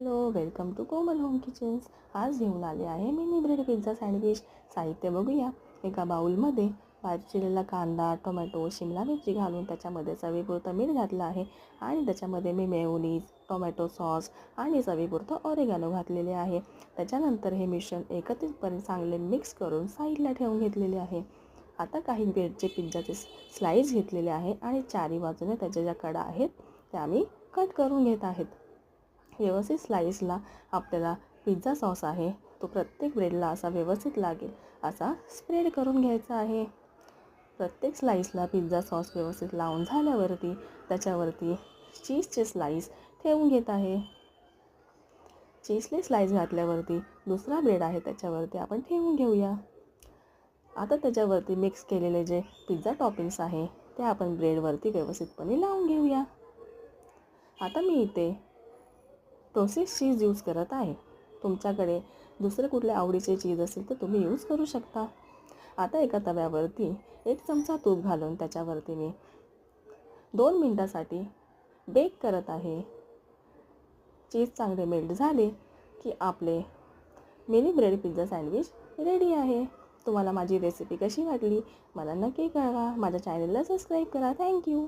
Hello welcome to Komal home kitchens. आज घेऊन आले आहे मिनी ब्रेड पिझ्झा सँडविच. साहित्य बघूया. एका बाउलमध्ये बारीक कांदा टोमॅटो शिमला मिरची घालून त्याच्यामध्ये चवीपुरतं मीठ घातलं आहे आणि त्याच्यामध्ये मी मेवनीज टोमॅटो सॉस आणि चवीपुरतं ऑरेगॅनो घातलेले आहे. त्याच्यानंतर हे मिश्रण एकत्रितपणे चांगले मिक्स करून साईडला ठेवून घेतलेले आहे. आता काही ब्रेडचे पिझ्झाचे स्लाईस घेतलेले आहे आणि चारी बाजूने त्याच्या ज्या कडा आहेत त्या मी कट करून घेत आहेत. व्यवस्थित स्लाईसला आपल्याला पिझ्झा सॉस आहे. तो प्रत्येक ब्रेडला असा व्यवस्थित लागेल. असा स्प्रेड करून घ्यायचा आहे. प्रत्येक स्लाईसला पिझ्झा सॉस व्यवस्थित लावून झाल्यावरती त्याच्यावरती चीजचे स्लाईस ठेवून घेत आहे. चीजले स्लाईस घातल्यावरती दुसरा ब्रेड आहे त्याच्यावरती आपण ठेवून घेऊया. आता त्याच्यावरती मिक्स केलेले जे पिझ्झा टॉपिंग्स आहे ते आपण ब्रेडवरती व्यवस्थितपणे लावून घेऊया. आता मी इथे प्रोसेस चीज यूज करत आहे. तुमच्याकडे दुसरे कुठले आवडीचे चीज असेल तर तुम्ही यूज करू शकता. आता एका तव्यावरती एक चमचा तूप घालून त्याच्यावरती मी दोन मिनटासाठी बेक करत आहे. चीज चांगले मेल्ट झाले की आपले mini bread pizza sandwich ready आहे. तुम्हाला माझी रेसिपी कशी वाटली? मला नक्की कळवा. माझ्या चॅनलला सबस्क्राईब करा. थँक्यू